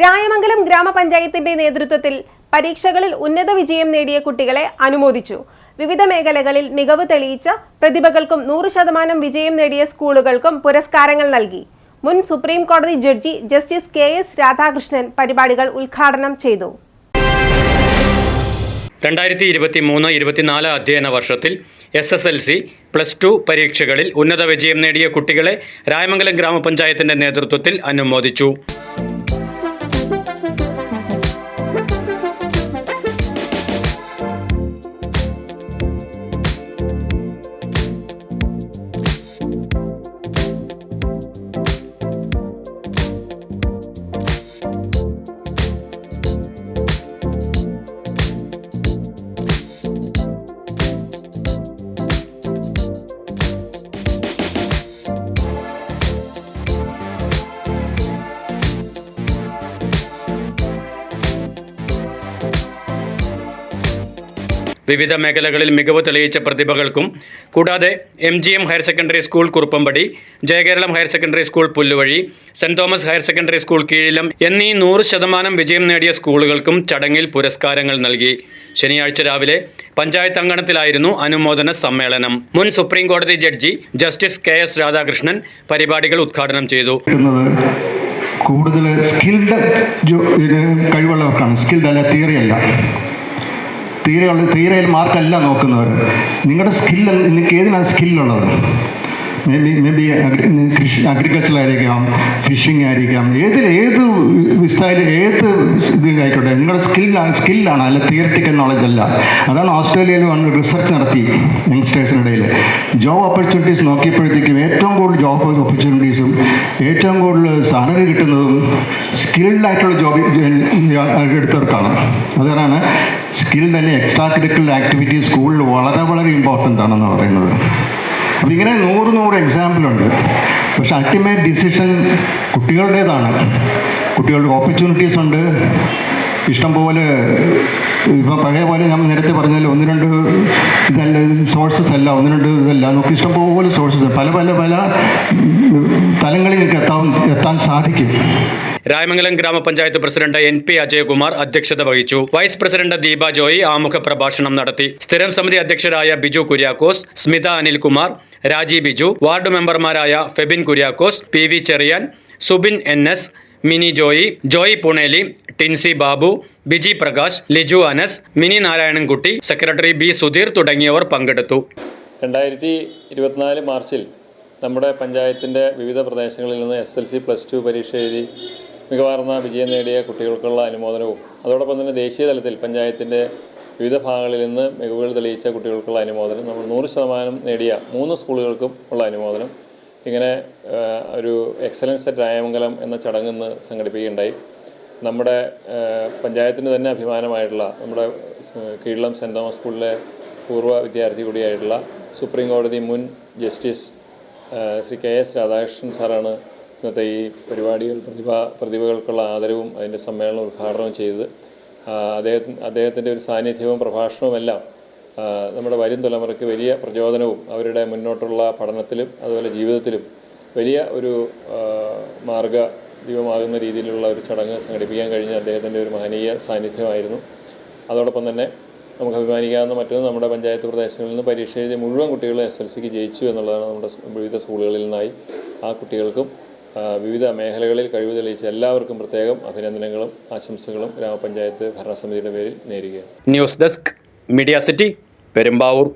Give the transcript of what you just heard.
രായമംഗലം ഗ്രാമപഞ്ചായത്തിന്റെ നേതൃത്വത്തിൽ പരീക്ഷകളിൽ ഉന്നത വിജയം നേടിയ കുട്ടികളെ അനുമോദിച്ചു. വിവിധ മേഖലകളിൽ മികവ് തെളിയിച്ച പ്രതിഭകൾക്കും നൂറ് ശതമാനം വിജയം നേടിയ സ്കൂളുകൾക്കും പുരസ്കാരങ്ങൾ നൽകി. മുൻ സുപ്രീം കോടതി judge justice K S Radhakrishnan പരിപാടികൾ ഉദ്ഘാടനം ചെയ്തു. രണ്ടായിരത്തി ഇരുപത്തി മൂന്ന് ഇരുപത്തിനാല് അധ്യയന വർഷത്തിൽ S S L C plus two പരീക്ഷകളിൽ ഉന്നത വിജയം നേടിയ കുട്ടികളെ രായമംഗലം ഗ്രാമപഞ്ചായത്തിന്റെ നേതൃത്വത്തിൽ അനുമോദിച്ചു. വിവിധ മേഖലകളിൽ മികവ് തെളിയിച്ച പ്രതിഭകൾക്കും കൂടാതെ M G M higher secondary school Kuruppampady Jayakeralam higher secondary school Pulluvazhi saint Thomas higher secondary school Keezhillam എന്നീ നൂറ് ശതമാനം വിജയം നേടിയ സ്കൂളുകൾക്കും ചടങ്ങിൽ പുരസ്കാരങ്ങൾ നൽകി. ശനിയാഴ്ച രാവിലെ പഞ്ചായത്ത് അങ്കണത്തിലായിരുന്നു അനുമോദന സമ്മേളനം. മുൻ സുപ്രീം കോടതി judge justice K S Radhakrishnan പരിപാടികൾ ഉദ്ഘാടനം ചെയ്തു. കൂടുതൽ സ്കിൽഡ് കഴിവുള്ളവർക്കാണ്. സ്കിൽഡ് അല്ല തിയറി അല്ല. തീരെയുള്ള തീരയിൽ മാർക്കല്ല നോക്കുന്നവർ നിങ്ങളുടെ സ്കില്ല് നിങ്ങൾക്ക് ഏതിനാണ് സ്കില്ലുള്ളത് മേ ബി മേ ബി കൃഷി അഗ്രികൾച്ചർ ആയിരിക്കാം ഫിഷിംഗ് ആയിരിക്കാം ഏത് ഏത് വിസ്താരം ഏത് ഇത് ആയിക്കോട്ടെ നിങ്ങളുടെ സ്കില്ലാണ് സ്കില്ലാണ് അല്ല തിയററ്റിക്കൽ നോളജ് അല്ല അതാണ് ഓസ്ട്രേലിയയിൽ വന്ന് റിസർച്ച് നടത്തി യങ്സ്റ്റേഴ്സിനിടയിൽ ജോബ് ഓപ്പർച്യൂണിറ്റീസ് നോക്കിയപ്പോഴത്തേക്കും ഏറ്റവും കൂടുതൽ ജോബ് ഓപ്പർച്യൂണിറ്റീസും ഏറ്റവും കൂടുതൽ സാലറി കിട്ടുന്നതും സ്കിൽഡ് ആയിട്ടുള്ള ജോബ് എടുത്തവർക്കാണ് അതുകൊണ്ടാണ് സ്കിൽഡ് അല്ലെങ്കിൽ എക്സ്ട്രാ കരിക്കുലർ ആക്ടിവിറ്റി സ്കൂളിൽ വളരെ വളരെ ഇമ്പോർട്ടന്റ് ആണെന്ന് പറയുന്നത്. അപ്പം ഇങ്ങനെ നൂറ് നൂറ് എക്സാമ്പിളുണ്ട് പക്ഷെ അൾട്ടിമേറ്റ് ഡിസിഷൻ കുട്ടികളുടേതാണ്. കുട്ടികളുടെ ഓപ്പർച്യൂണിറ്റീസ് ഉണ്ട്. ഇഷ്ടം പോലെ ഇപ്പോൾ പഴയ പോലെ ഞാൻ നേരത്തെ പറഞ്ഞാൽ ഒന്ന് രണ്ട് ഇതല്ല സോഴ്സസ് അല്ല ഒന്ന് രണ്ട് ഇതല്ല. നമുക്ക് ഇഷ്ടംപോലെ സോഴ്സസ് പല പല പല തലങ്ങളിൽ നിങ്ങൾക്ക് എത്താൻ എത്താൻ സാധിക്കും. രായമംഗലം ഗ്രാമപഞ്ചായത്ത് പ്രസിഡന്റ് എൻ പി അജയകുമാർ അധ്യക്ഷത വഹിച്ചു. വൈസ് പ്രസിഡന്റ് ദീപ ജോയി ആമുഖ പ്രഭാഷണം നടത്തി. സ്ഥിരം സമിതി അധ്യക്ഷരായ ബിജു കുര്യാക്കോസ് സ്മിത അനിൽകുമാർ രാജി ബിജു വാർഡ് മെമ്പർമാരായ Febin Kuriakose P V Cherian Subin N S Mini Joy Joy Punneli Tincy Babu Biji Prakash Liju Anas Mini Narayanankutty secretary B Sudheer തുടങ്ങിയവർ പങ്കെടുത്തു. രണ്ടായിരത്തി ഇരുപത്തിനാല് മാർച്ചിൽ നമ്മുടെ പഞ്ചായത്തിന്റെ വിവിധ പ്രദേശങ്ങളിൽ നിന്ന് S L C plus two പരീക്ഷ എഴുതി മികവാർന്ന വിജയം നേടിയ കുട്ടികൾക്കുള്ള അനുമോദനവും. അതോടൊപ്പം തന്നെ ദേശീയ തലത്തിൽ പഞ്ചായത്തിന്റെ വിവിധ ഭാഗങ്ങളിൽ നിന്ന് മികവുകൾ തെളിയിച്ച കുട്ടികൾക്കുള്ള അനുമോദനം നമ്മൾ നൂറ് ശതമാനം നേടിയ മൂന്ന് സ്കൂളുകൾക്കും ഉള്ള അനുമോദനം. ഇങ്ങനെ ഒരു എക്സലൻസ് അറ്റ് രായമംഗലം എന്ന ചടങ്ങ് ഇന്ന് സംഘടിപ്പിക്കുകയുണ്ടായി. നമ്മുടെ പഞ്ചായത്തിന് തന്നെ അഭിമാനമായിട്ടുള്ള നമ്മുടെ സ് സെന്റ് സെന്റ് തോമസ് സ്കൂളിലെ പൂർവ വിദ്യാർത്ഥി കൂടിയായിട്ടുള്ള സുപ്രീം കോടതി മുൻ justice Shri K S Radhakrishnan സാറാണ് ഇന്നത്തെ ഈ പരിപാടിയിൽ പ്രതിഭ പ്രതിഭകൾക്കുള്ള ആദരവും അതിന്റെ സമ്മേളനം ഉദ്ഘാടനവും ചെയ്തത്. അദ്ദേഹത്തിന് അദ്ദേഹത്തിന്റെ ഒരു സാന്നിധ്യവും പ്രഭാഷണവുമെല്ലാം നമ്മുടെ വരും തലമുറയ്ക്ക് വലിയ പ്രചോദനവും അവരുടെ മുന്നോട്ടുള്ള പഠനത്തിലും അതുപോലെ ജീവിതത്തിലും വലിയ ഒരു മാർഗ ദീപമാകുന്ന രീതിയിലുള്ള ഒരു ചടങ്ങ് സംഘടിപ്പിക്കാൻ കഴിഞ്ഞ അദ്ദേഹത്തിന്റെ ഒരു മഹനീയ സാന്നിധ്യമായിരുന്നു. അതോടൊപ്പം തന്നെ നമുക്ക് അഭിമാനിക്കാവുന്ന മറ്റൊന്ന് നമ്മുടെ പഞ്ചായത്ത് പ്രദേശങ്ങളിൽ നിന്ന് പരീക്ഷ എഴുതിയ മുഴുവൻ കുട്ടികളും എസ് എൽ സിക്ക് ജയിച്ചു എന്നുള്ളതാണ് നമ്മുടെ വിവിധ സ്കൂളുകളിൽ നിന്നായി ആ കുട്ടികൾക്കും വിവിധ മേഖലകളിൽ കഴിവ് തെളിയിച്ച എല്ലാവർക്കും പ്രത്യേകം അഭിനന്ദനങ്ങളും ആശംസകളും ഗ്രാമപഞ്ചായത്ത് ഭരണസമിതിയുടെ പേരിൽ നേരുകയാണ്. News desk media city Perumbavoor.